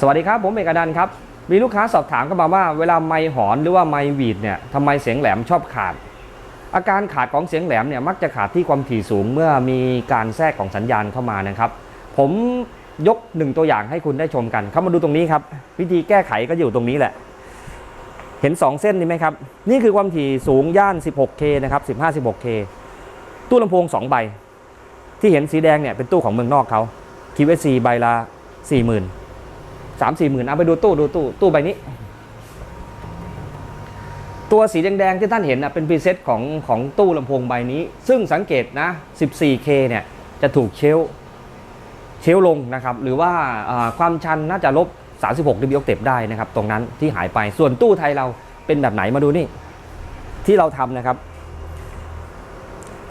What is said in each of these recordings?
สวัสดีครับ ผมเอกอนันครับ มีลูกค้าสอบถามเข้ามาว่าเวลาไมค์หอนหรือว่าไมค์หวีดเนี่ยทำไมเสียงแหลมชอบขาด อาการขาดของเสียงแหลมเนี่ยมักจะขาดที่ความถี่สูงเมื่อมีการแทรกของสัญญาณเข้ามานะครับ ผมยกหนึ่งตัวอย่างให้คุณได้ชมกัน เข้ามาดูตรงนี้ครับ วิธีแก้ไขก็อยู่ตรงนี้แหละ เห็น 2 เส้นนี้ไหมครับ นี่คือความถี่สูงย่าน 16K นะครับ 15-16K ตู้ลำโพง 2 ใบ ที่เห็นสีแดงเนี่ยเป็นตู้ของเมืองนอกเขา QSC ใบละ40,000 สามสี่หมื่นเอาไปดูตู้ดูตู้ตู้ใบนี้ ตัวสีแดงๆที่ท่านเห็นนะเป็นพรีเซตของของตู้ลำโพงใบนี้ ซึ่งสังเกตนะ 14K เนี่ยจะถูกเชลเชลลงนะครับ หรือว่าความชันน่าจะลบ 36 dB ออกเต็ได้นะครับ ตรงนั้นที่หายไปส่วนตู้ไทยเราเป็นแบบไหนมาดูนี่ ที่เราทำนะครับ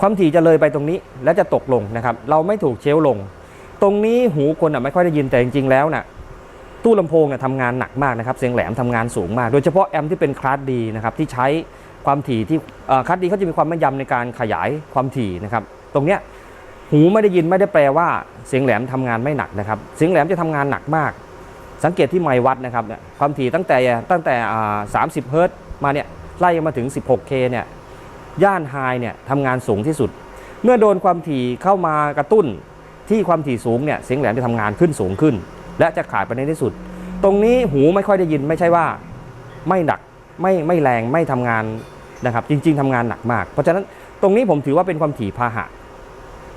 ความถี่จะเลยไปตรงนี้แล้วจะตกลงนะครับ เราไม่ถูกเชลลง ตรงนี้หูคนอะไม่ค่อยได้ยินแต่จริงๆแล้วน่ะ ตู้ลำโพงเนี่ยทำงานหนักมากนะครับเสียงแหลมทำงานสูงมาก โดยเฉพาะแอมป์ที่เป็นคลาสดีนะครับที่ใช้ความถี่ที่คลาสดีเขาจะมีความแม่นยำในการขยายความถี่นะครับตรงเนี้ยหูไม่ได้ยินไม่ได้แปลว่าเสียงแหลมทำงานไม่หนักนะครับเสียงแหลมจะทำงานหนักมาก สังเกตที่ไมวัดนะครับเนี่ยความถี่ตั้งแต่ตั้งแต่อ่า30เฮิรตมาเนี่ยไล่มาถึง 16K เนี่ยย่านไฮเนี่ยทำงานสูงที่สุด เมื่อโดนความถี่เข้ามากระตุ้นที่ความถี่สูงเนี่ยเสียงแหลมจะทำงานขึ้นสูงขึ้น และจะขาดไปในที่สุด ตรงนี้หูไม่ค่อยได้ยินไม่ใช่ว่าไม่หนักไม่ไม่แรงไม่ทำงานนะครับ จริง ๆทำงานหนักมาก เพราะฉะนั้นตรงนี้ผมถือว่าเป็นความถี่พาหะ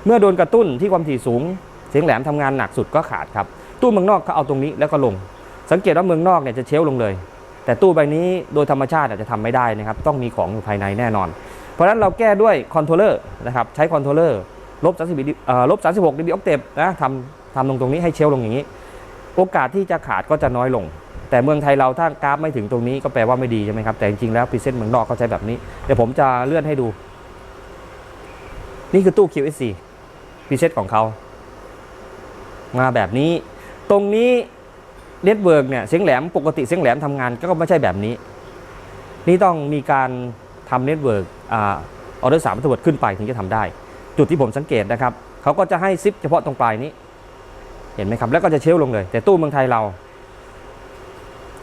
เมื่อโดนกระตุ้นที่ความถี่สูง เสียงแหลมทำงานหนักสุดก็ขาดครับ ตู้เมืองนอกเขาเอาตรงนี้แล้วก็ลง สังเกตว่าเมืองนอกเนี่ยจะเชลลงเลย แต่ตู้ใบนี้โดยธรรมชาติอาจจะทำไม่ได้นะครับ ต้องมีของอยู่ภายในแน่นอน เพราะฉะนั้นเราแก้ด้วยคอนโทรลเลอร์นะครับใช้คอนโทรลเลอร์ลบ30เอ่อลบ36 dB ออกเตปนะทำทำตรงตรงนี้ให้เชลลงอย่างนี้ โอกาสที่จะขาดก็จะน้อยลง แต่เมืองไทยเราถ้ากราฟไม่ถึงตรงนี้ก็แปลว่าไม่ดีใช่ไหมครับ แต่จริงๆแล้วพรีเซนต์เมืองนอกเขาใช้แบบนี้ เดี๋ยวผมจะเลื่อนให้ดู นี่คือตู้ QSC พรีเซตของเขา มาแบบนี้ ตรงนี้เน็ตเวิร์กเนี่ยเสียงแหลมปกติเสียงแหลมทำงานก็ไม่ใช่แบบนี้ นี่ต้องมีการทำเน็ตเวิร์กออเดอร์สามตัวขึ้นไปถึงจะทำได้ จุดที่ผมสังเกตนะครับเขาก็จะให้ซิปเฉพาะตรงปลายนี้ เห็นไหมครับ แล้วก็จะเชลลงเลย แต่ตู้เมืองไทยเรา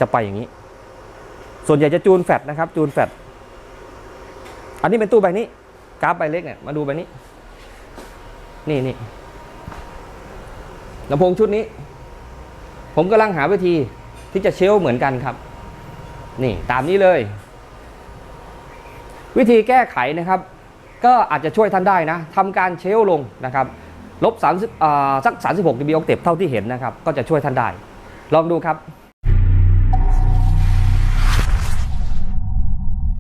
จะไปอย่างนี้ ส่วนใหญ่จะจูนแฟตนะครับ จูนแฟตอันนี้เป็นตู้ใบนี้กราฟใบเล็กเนี่ยมาดูใบนี้ นี่นี่ลำโพงชุดนี้ ผมกำลังหาวิธีที่จะเชลเหมือนกันครับ นี่ตามนี้เลย วิธีแก้ไขนะครับ ก็อาจจะช่วยท่านได้นะทำการเชลลงนะครับ ลบ30อ่าสัก 36 dB ออกเต็ปเท่าที่เห็นนะครับ ก็จะช่วยท่านได้ ลองดูครับ